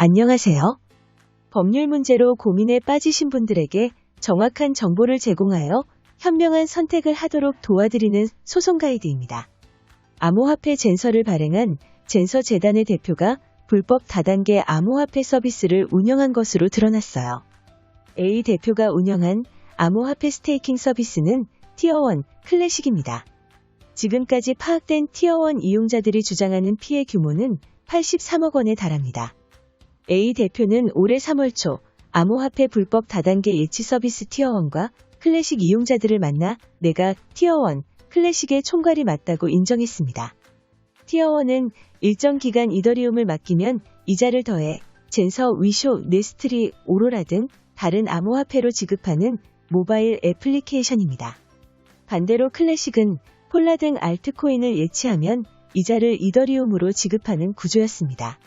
안녕하세요. 법률 문제로 고민에 빠지신 분들에게 정확한 정보를 제공하여 현명한 선택을 하도록 도와드리는 소송 가이드입니다. 암호화폐 젠서를 발행한 젠서 재단의 대표가 불법 다단계 암호화폐 서비스를 운영한 것으로 드러났어요. A 대표가 운영한 암호화폐 스테이킹 서비스는 티어1 클래식입니다. 지금까지 파악된 티어1 이용자들이 주장하는 피해 규모는 83억 원에 달합니다. A 대표는 올해 3월 초 암호화폐 불법 다단계 예치 서비스 티어1과 클래식 이용자들을 만나 내가 티어1 클래식의 총괄이 맞다고 인정했습니다. 티어1은 일정 기간 이더리움을 맡기면 이자를 더해 젠서, 위쇼, 네스트리, 오로라 등 다른 암호화폐로 지급하는 모바일 애플리케이션입니다. 반대로 클래식은 폴라 등 알트코인을 예치하면 이자를 이더리움으로 지급하는 구조였습니다.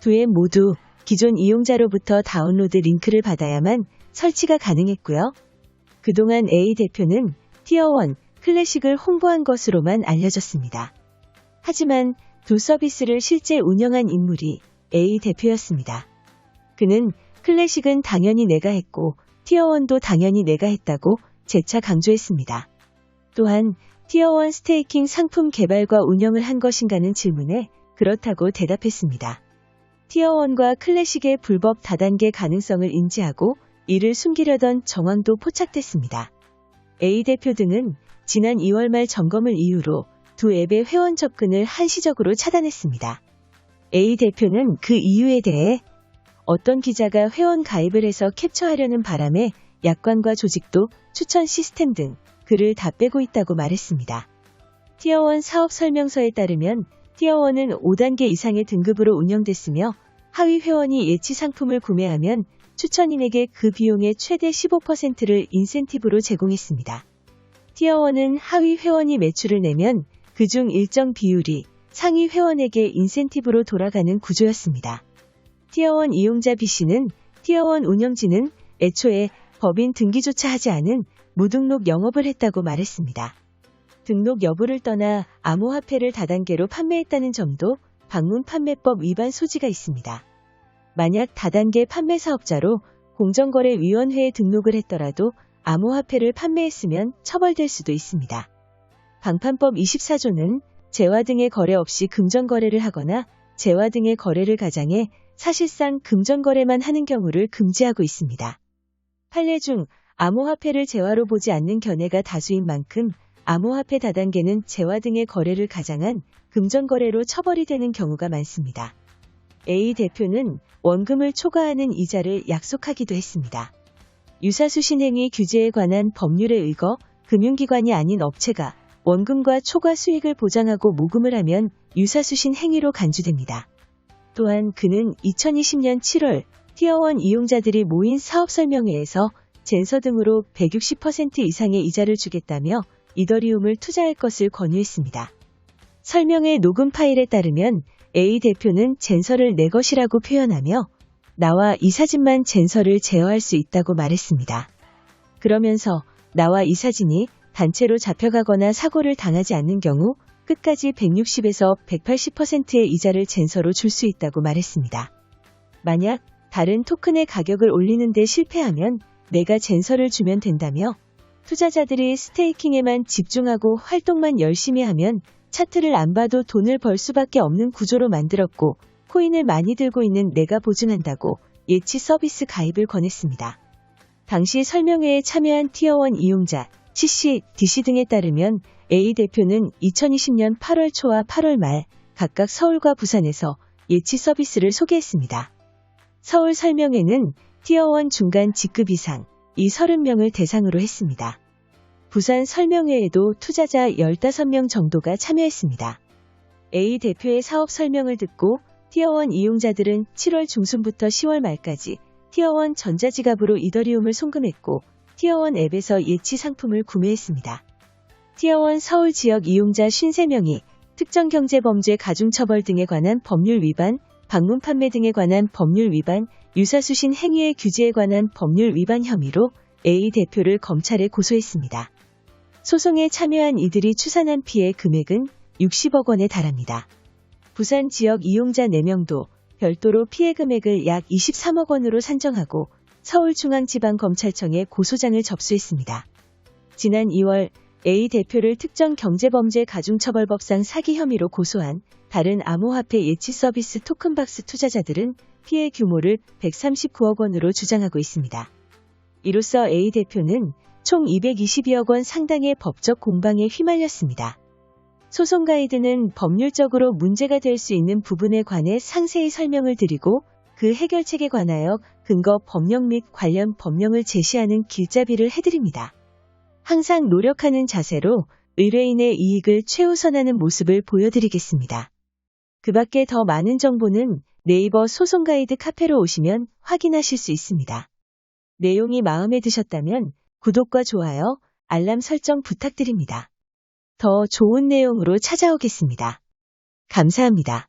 두 앱 모두 기존 이용자로부터 다운로드 링크를 받아야만 설치가 가능했고요. 그동안 A 대표는 티어1 클래식을 홍보한 것으로만 알려졌습니다. 하지만 두 서비스를 실제 운영한 인물이 A 대표였습니다. 그는 클래식은 당연히 내가 했고 티어1도 당연히 내가 했다고 재차 강조했습니다. 또한 티어1 스테이킹 상품 개발과 운영을 한 것인가는 질문에 그렇다고 대답했습니다. 티어1과 클래식의 불법 다단계 가능성을 인지하고 이를 숨기려던 정황도 포착됐습니다. A 대표 등은 지난 2월 말 점검을 이유로 두 앱의 회원 접근을 한시적으로 차단했습니다. A 대표는 그 이유에 대해 어떤 기자가 회원 가입을 해서 캡처하려는 바람에 약관과 조직도 추천 시스템 등 글을 다 빼고 있다고 말했습니다. 티어1 사업 설명서에 따르면 티어1은 5단계 이상의 등급으로 운영됐으며 하위 회원이 예치 상품을 구매하면 추천인에게 그 비용의 최대 15%를 인센티브로 제공했습니다. 티어1은 하위 회원이 매출을 내면 그중 일정 비율이 상위 회원에게 인센티브로 돌아가는 구조였습니다. 티어1 이용자 B씨는 티어1 운영진은 애초에 법인 등기조차 하지 않은 무등록 영업을 했다고 말했습니다. 등록 여부를 떠나 암호화폐를 다단계로 판매했다는 점도 방문 판매법 위반 소지가 있습니다. 만약 다단계 판매 사업자로 공정거래위원회에 등록을 했더라도 암호화폐를 판매했으면 처벌될 수도 있습니다. 방판법 24조는 재화 등의 거래 없이 금전거래를 하거나 재화 등의 거래를 가장해 사실상 금전거래만 하는 경우를 금지하고 있습니다. 판례 중 암호화폐를 재화로 보지 않는 견해가 다수인 만큼 암호화폐 다단계는 재화 등의 거래를 가장한 금전거래로 처벌이 되는 경우가 많습니다. A 대표는 원금을 초과하는 이자를 약속하기도 했습니다. 유사수신행위 규제에 관한 법률에 의거 금융기관이 아닌 업체가 원금과 초과 수익을 보장하고 모금을 하면 유사수신 행위로 간주됩니다. 또한 그는 2020년 7월 티어1 이용자들이 모인 사업 설명회에서 젠서 등으로 160% 이상의 이자를 주겠다며 이더리움을 투자할 것을 권유했습니다. 설명회 녹음 파일에 따르면 A 대표는 젠서를 내 것이라고 표현하며 나와 이 사진만 젠서를 제어할 수 있다고 말했습니다. 그러면서 나와 이 사진이 단체로 잡혀가거나 사고를 당하지 않는 경우 끝까지 160에서 180%의 이자를 젠서로 줄 수 있다고 말했습니다. 만약 다른 토큰의 가격을 올리는데 실패하면 내가 젠서를 주면 된다며 투자자들이 스테이킹에만 집중하고 활동만 열심히 하면 차트를 안 봐도 돈을 벌 수밖에 없는 구조로 만들었고 코인을 많이 들고 있는 내가 보증한다고 예치 서비스 가입을 권했습니다. 당시 설명회에 참여한 티어1 이용자 CC, DC 등에 따르면 A 대표는 2020년 8월 초와 8월 말 각각 서울과 부산에서 예치 서비스를 소개했습니다. 서울 설명회는 티어1 중간 직급 이상 이 30명을 대상으로 했습니다. 부산 설명회에도 투자자 15명 정도가 참여했습니다. A 대표의 사업 설명을 듣고 티어1 이용자들은 7월 중순부터 10월 말까지 티어1 전자지갑으로 이더리움을 송금했고 티어1 앱에서 예치 상품을 구매했습니다. 티어1 서울 지역 이용자 53명이 특정 경제 범죄 가중처벌 등에 관한 법률 위반, 방문 판매 등에 관한 법률 위반, 유사수신 행위의 규제에 관한 법률 위반 혐의로 A 대표를 검찰에 고소했습니다. 소송에 참여한 이들이 추산한 피해 금액은 60억 원에 달합니다. 부산 지역 이용자 4명도 별도로 피해 금액을 약 23억 원으로 산정하고 서울중앙지방검찰청에 고소장을 접수했습니다. 지난 2월 A 대표를 특정 경제범죄 가중처벌법상 사기 혐의로 고소한 다른 암호화폐 예치 서비스 토큰박스 투자자들은 피해 규모를 139억 원으로 주장하고 있습니다. 이로써 A 대표는 총 222억 원 상당의 법적 공방에 휘말렸습니다. 소송 가이드는 법률적으로 문제가 될 수 있는 부분에 관해 상세히 설명을 드리고 그 해결책에 관하여 근거 법령 및 관련 법령을 제시하는 길잡이를 해드립니다. 항상 노력하는 자세로 의뢰인의 이익을 최우선하는 모습을 보여드리겠습니다. 그 밖에 더 많은 정보는 네이버 소송 가이드 카페로 오시면 확인하실 수 있습니다. 내용이 마음에 드셨다면 구독과 좋아요, 알람 설정 부탁드립니다. 더 좋은 내용으로 찾아오겠습니다. 감사합니다.